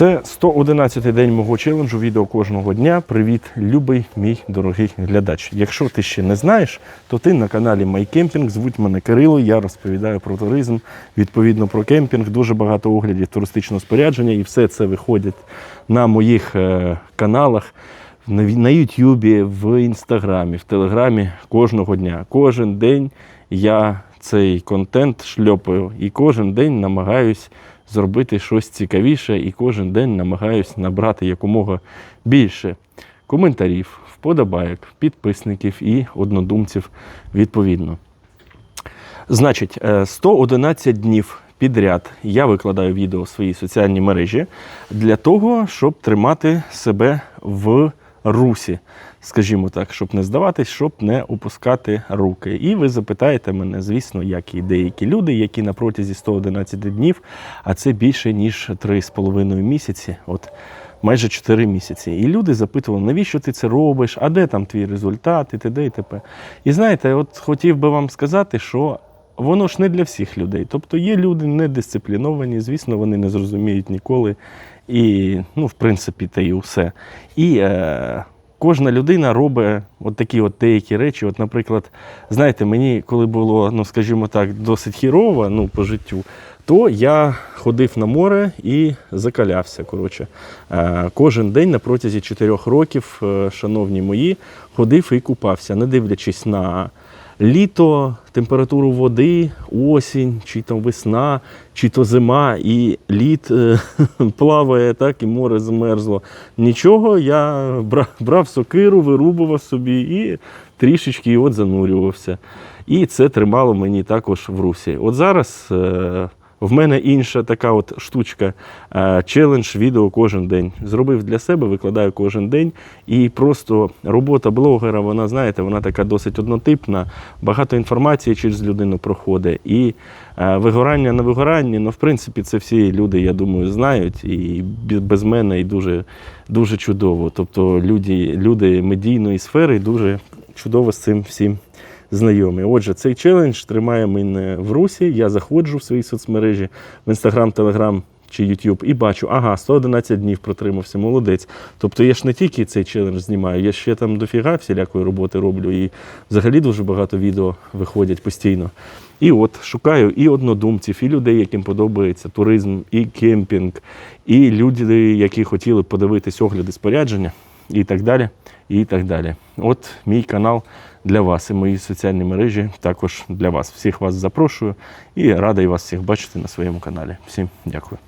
Це 111 день мого челенджу відео кожного дня. Привіт, любий мій дорогий глядач. Якщо ти ще не знаєш, то ти на каналі MyCamping. Звуть мене Кирило. Я розповідаю про туризм, відповідно про кемпінг. Дуже багато оглядів туристичного спорядження, і все це виходить на моїх е, каналах. На Ютубі, в Інстаграмі, в Телеграмі кожного дня. Кожен день я цей контент шльопаю і кожен день намагаюсь зробити щось цікавіше, і кожен день намагаюсь набрати якомога більше коментарів, вподобайок, підписників і однодумців відповідно. Значить, е, 111 днів підряд я викладаю відео в свої соціальні мережі для того, щоб тримати себе в русі, скажімо так, щоб не здаватись, щоб не опускати руки. І ви запитаєте мене, звісно, як і деякі люди, які на протязі 111 днів, а це більше ніж 3,5 місяці. От майже 4 місяці. І люди запитували, навіщо ти це робиш, а де там твій результат, і т.д. і т.п. І знаєте, от хотів би вам сказати, що воно ж не для всіх людей. Тобто є люди недисципліновані, звісно, вони не зрозуміють ніколи. І, ну, в принципі, те і все. І е, кожна людина робить от такі от деякі речі. От, наприклад, знаєте, мені коли було, ну, скажімо так, досить хірово ну, по життю, то я ходив на море і закалявся. Коротше. Е, кожен день на протязі 4 років, е, шановні мої, ходив і купався, не дивлячись на літо, температуру води, осінь, чи там весна, чи то зима, і лід е, плаває, так, і море змерзло. Нічого, я брав, брав сокиру, вирубував собі і трішечки от занурювався. І це тримало мені також в русі. От зараз. е, в мене інша така от штучка, е, челендж відео кожен день. Зробив для себе, викладаю кожен день. І просто робота блогера, вона, знаєте, вона така досить однотипна, багато інформації через людину проходить. І е, вигорання на вигоранні, ну, в принципі, це всі люди, я думаю, знають. І без мене і дуже, дуже чудово. Тобто люди, люди медійної сфери дуже чудово з цим всім знайомі. Отже, цей челендж тримає мене в русі. Я заходжу в свої соцмережі в Інстаграм, Телеграм чи Ютуб і бачу, ага, 111 днів протримався, молодець. Тобто я ж не тільки цей челендж знімаю, я ще там дофіга всілякої роботи роблю. І взагалі дуже багато відео виходять постійно. І от шукаю і однодумців, і людей, яким подобається туризм, і кемпінг, і люди, які хотіли подивитись огляди спорядження, і так далі. І так далі. От мій канал для вас і мої соціальні мережі також для вас. Всіх вас запрошую і радий вас всіх бачити на своєму каналі. Всім дякую.